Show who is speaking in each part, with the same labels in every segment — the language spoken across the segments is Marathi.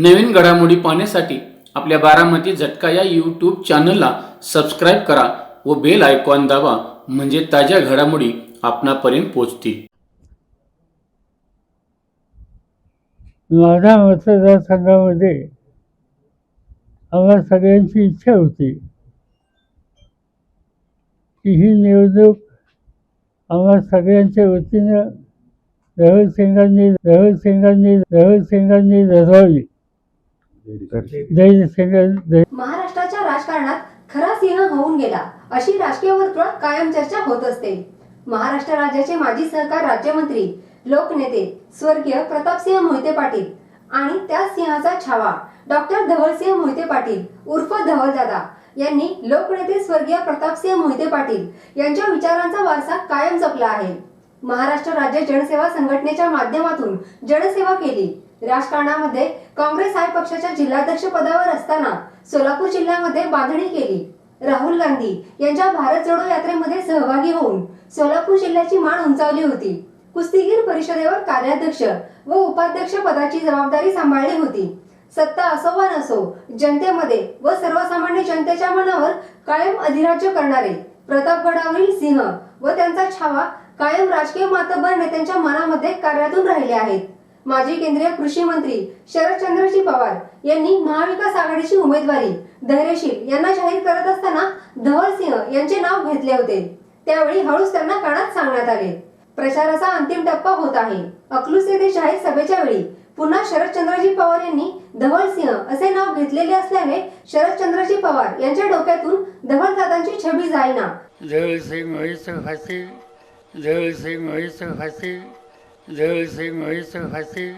Speaker 1: नवीन घडामोडी पाहण्यासाठी आपल्या बारामती झटका या यूट्यूब चॅनलला सबस्क्राईब करा व बेल आयकॉन दाबा म्हणजे ताज्या घडामोडी आपणापर्यंत पोचतील
Speaker 2: माझ्या मतदारसंघामध्ये आम्हा सगळ्यांची इच्छा होती की ही निवडणूक आम्हा सगळ्यांच्या वतीनं राहुल सिंगांनी राहुल सिंगांनी सिंगांनी जय जय
Speaker 3: महाराष्ट्राच्या राजकारणात खरा सिंह होऊन गेला. अशी राजकीय वर्तुळात कायम चर्चा होत असते. महाराष्ट्र राज्याचे माजी सहकार राज्यमंत्री लोकनेते स्वर्गीय प्रतापसिंह मोहिते पाटील आणि त्या सिंहाचा छावा डॉक्टर धवलसिंह मोहिते पाटील उर्फ धवलदादा यांनी लोकनेते स्वर्गीय प्रतापसिंह मोहिते पाटील यांच्या विचारांचा वारसा कायम जपला आहे. महाराष्ट्र राज्य जनसेवा संघटनेच्या माध्यमातून जनसेवा केली. राजकारणामध्ये काँग्रेस आय पक्षाच्या जिल्हाध्यक्ष पदावर असताना सोलापूर जिल्ह्यामध्ये बांधणी केली. राहुल गांधी यांच्या भारत जोडो यात्रेमध्ये सहभागी होऊन सोलापूर जिल्ह्याची मान उंचावली होती. कुस्तीगीर परिषदेवर कार्याध्यक्ष व उपाध्यक्ष पदाची जबाबदारी सांभाळली होती. सत्ता असो वा नसो जनतेमध्ये व सर्वसामान्य जनतेच्या मनावर कायम अधिराज्य करणारे प्रतापगडावरील सिंह व त्यांचा छावा कायम राजकीय मातबर नेत्यांच्या मनामध्ये कार्यातून राहिले आहेत. माजी केंद्रीय कृषी मंत्री शरदचंद्रजी पवार यांनी महाविकास आघाडीची उमेदवारी धैर्यशील यांना जाहीर करत असताना धवल सिंह यांचे नाव घेतले होते. त्यावेळी हळूच त्यांना कानात सांगण्यात आले. प्रचाराचा अंतिम टप्पा होत आहे. अकलूस येथे जाहीर सभेच्या वेळी पुन्हा शरदचंद्रजी पवार यांनी धवल सिंह असे नाव घेतलेले असल्याने शरदचंद्रजी पवार यांच्या डोक्यातून धवल दादांची छबी जाईना.
Speaker 2: जय सिंग वहीच फाशी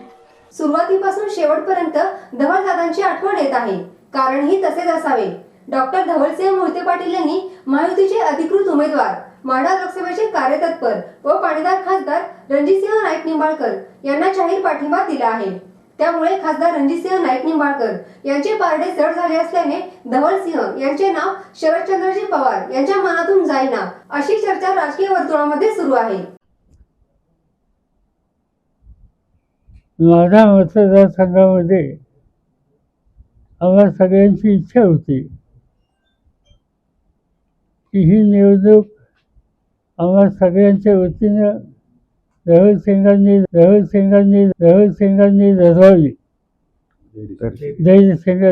Speaker 3: सुरुवातीपासून शेवटपर्यंत धवलदादांची आठवण येत आहे. कारणही तसेच असावे. डॉक्टर धवलसिंह मोहिते पाटील यांनी महायुतीचे अधिकृत उमेदवार माढा लोकसभेचे कार्यतत्पर व पाणीदार खासदार रणजितसिंह नाईक निंबाळकर यांना जाहीर पाठिंबा दिला आहे. त्यामुळे खासदार रणजितसिंह नाईक निंबाळकर यांचे पारडे जड झाले असल्याने धवलसिंह यांचे नाव शरदचंद्रजी पवार यांच्या मनातून जाईना अशी चर्चा राजकीय वर्तुळामध्ये सुरू आहे.
Speaker 2: माझ्या मतदारसंघामध्ये आम्हा सगळ्यांची इच्छा होती की ही निवडणूक आम्हा सगळ्यांच्या वतीनं राहुल सिंगांनी राहुल सिंगांनी राहुल सिंगांनी लढवावी. जय सिंग